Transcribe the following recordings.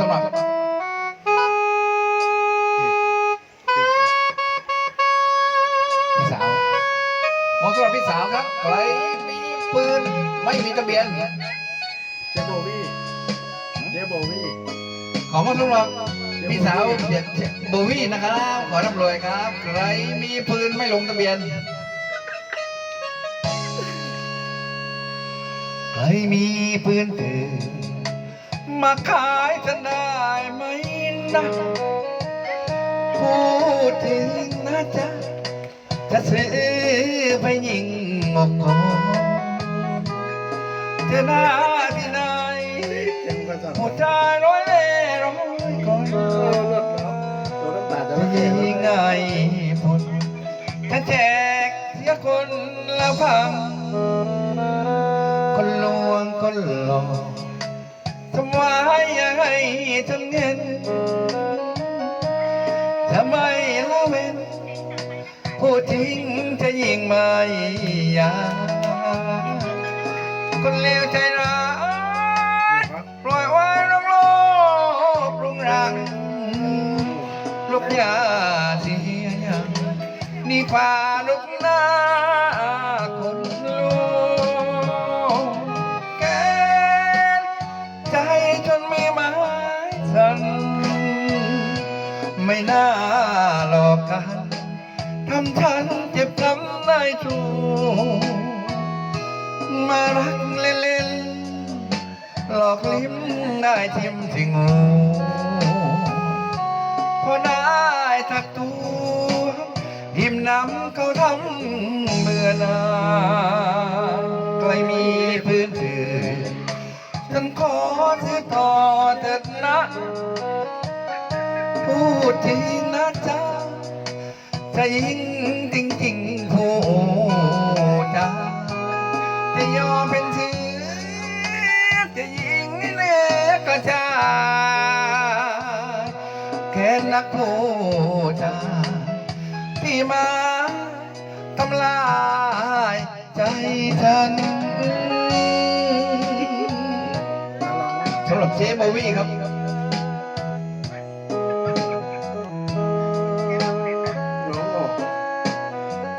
สำหรับพี่สาวมองสำหรับพี่สาวครับใครมีปืนไม่มีทะเบียนเจโบวี่เจโบวี่ขอมอบสำหรับพี่สาวเด็กโบวี่นะครับ ขอร่ำรวยครับ ใครมีปืนไม่ลงทะเบียนใครมีปืนถือ มาขายจะได้ไหมนะพูดถึงนะจ๊ะจะซื้อไปยิงงกกจะหน้าที่ไหนหัวใจร้อยเล่ร้อยคอยเออรถเหรอตัวน้ำตาจะยิงไงผลถ้าแจกเสียคนละพังคนลวงคนหลอก ทำไมย่าให้ฉันเห็นทำไมละเว้นพูดจริงจะยิงไม่ยาคนเลวใจร้ายปล่อยไว้ร้องโลบรุงรังลูกยาเสียยังนี่ฝ่าลูกน้ ไม่น่าหลอกกันทำฉันเจ็บช้ำในทูมารักเล่นๆหลอกลิ้มได้ทิมที่งูพอได้ทักตัวหิมน้ำเขาทำเมื่อนาน ดจริงนะจ๊ะจะยิงจริงๆพูดจาจะยอมเป็นเสือจะยิงเนื้อกระจายแค่นักพูดจาที่มาทำลายใจฉันสำหรับเจ๊โบวี่ครับ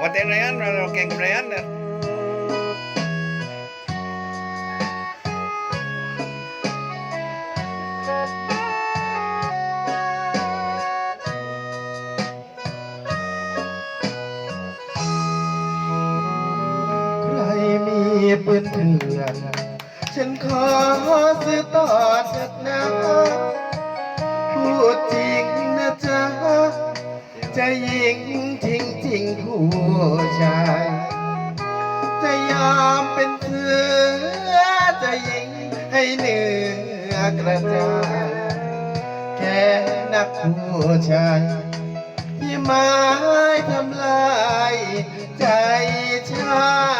วันเต้นไรอันเราแข่งไรอันเนี่ยใครมีปืนเถื่อนฉันขอซื้อต่อเถิดนะพูดจริงนะจ๊ะ จะยิงจริงทิ้งผู้ชายจะยอมเป็นเสือจะยิงให้เนื้อกระจายแค่นักผู้ชายที่มาทำลายใจชาย